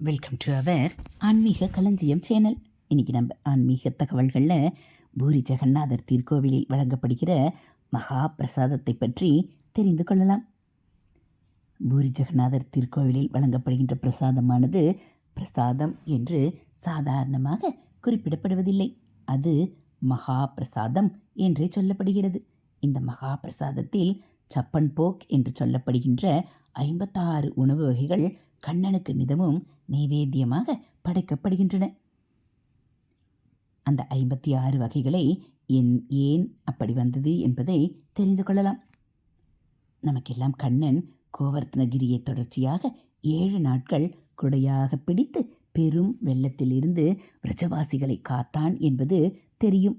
Welcome to our ஆன்மீக களஞ்சியம் channel இன்னைக்கு நம்ம ஆன்மீக தகவல்களில் பூரி ஜெகநாதர் திருக்கோவிலில் வழங்கப்படுகிற மகா பிரசாதத்தை பற்றி தெரிந்து கொள்ளலாம். பூரி ஜெகநாதர் திருக்கோவிலில் வழங்கப்படுகின்ற பிரசாதமானது பிரசாதம் என்று சாதாரணமாக குறிப்பிடப்படுவதில்லை. அது மகா பிரசாதம் என்றே சொல்லப்படுகிறது. இந்த மகா பிரசாதத்தில் சப்பன் போக் என்று சொல்லப்படுகின்ற ஐம்பத்தாறு உணவு வகைகள் கண்ணனுக்கு நிதமும் நைவேத்தியமாக படைக்கப்படுகின்றன. அந்த ஐம்பத்தி ஆறு வகைகளை என் ஏன் அப்படி வந்தது என்பதை தெரிந்து கொள்ளலாம். நமக்கெல்லாம் கண்ணன் கோவர்த்தனகிரியை தொடர்ச்சியாக ஏழு நாட்கள் குடையாக பிடித்து பெரும் வெள்ளத்திலிருந்து விரஜவாசிகளை காத்தான் என்பது தெரியும்.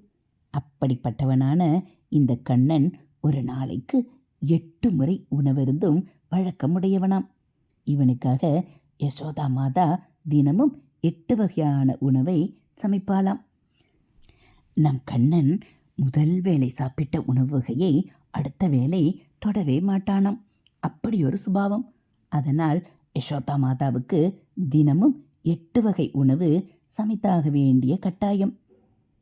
அப்படிப்பட்டவனான இந்த கண்ணன் ஒரு நாளைக்கு எட்டு முறை உணவருந்தும் வழக்கமுடையவனாம். இவனுக்காக யசோதா மாதா தினமும் எட்டு வகையான உணவை சமைப்பாளாம். நம் கண்ணன் முதல் வேளை சாப்பிட்ட உணவு வகையை அடுத்த வேளை தொடவே மாட்டானாம். அப்படி ஒரு சுபாவம். அதனால் யசோதா மாதாவுக்கு தினமும் எட்டு வகை உணவு சமைத்தாக வேண்டிய கட்டாயம்.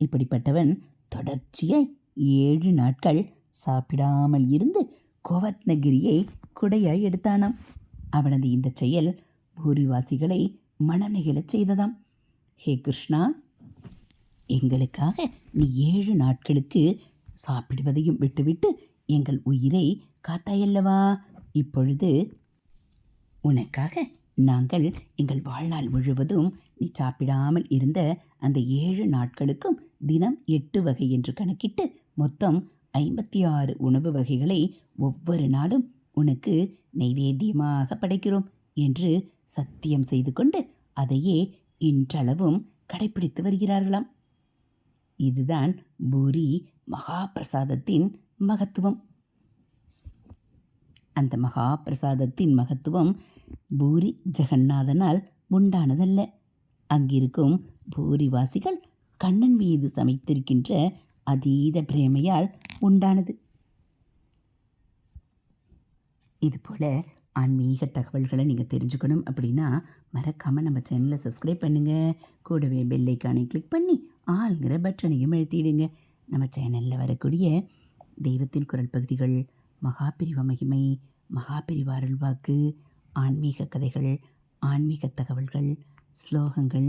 இப்படிப்பட்டவன் தொடர்ச்சியாய் ஏழு நாட்கள் சாப்பிடாமல் இருந்து கோவத்னகிரியை குடையாய் எடுத்தானாம். அவனது இந்த செயல் பூரிவாசிகளை மனம் நெகிழச் செய்ததாம். ஹே கிருஷ்ணா எங்களுக்காக நீ ஏழு நாட்களுக்கு சாப்பிடுவதையும் விட்டுவிட்டு எங்கள் உயிரை காத்தாயல்லவா? இப்பொழுது உனக்காக நாங்கள் எங்கள் வாழ்நாள் முழுவதும் நீ சாப்பிடாமல் இருந்த அந்த ஏழு நாட்களுக்கும் தினம் எட்டு வகை என்று கணக்கிட்டு மொத்தம் ஐம்பத்தி ஆறு உணவு வகைகளை ஒவ்வொரு நாளும் உனக்கு நைவேத்தியமாக படைக்கிறோம் என்று சத்தியம் செய்து கொண்டு அதையே இன்றளவும் கடைப்பிடித்து வருகிறார்களாம். இதுதான் பூரி மகா பிரசாதத்தின் மகத்துவம். அந்த மகா பிரசாதத்தின் மகத்துவம் பூரி ஜெகநாதனால் உண்டானதல்ல. அங்கிருக்கும் பூரிவாசிகள் கண்ணன் மீது சமைத்திருக்கின்ற அதீத பிரேமையால் உண்டானது. இதுபோல் ஆன்மீக தகவல்களை நீங்கள் தெரிஞ்சுக்கணும் அப்படின்னா மறக்காமல் நம்ம சேனலை சப்ஸ்கிரைப் பண்ணுங்கள் கூடவே பெல்லைக்கானை கிளிக் பண்ணி ஆளுங்கிற பட்டனையும் எழுத்திடுங்க நம்ம சேனலில் வரக்கூடிய தெய்வத்தின் குரல் பகுதிகள் மகாபிரிவ மகிமை மகாபிரிவ அருள்வாக்கு ஆன்மீக கதைகள் ஆன்மீக தகவல்கள் ஸ்லோகங்கள்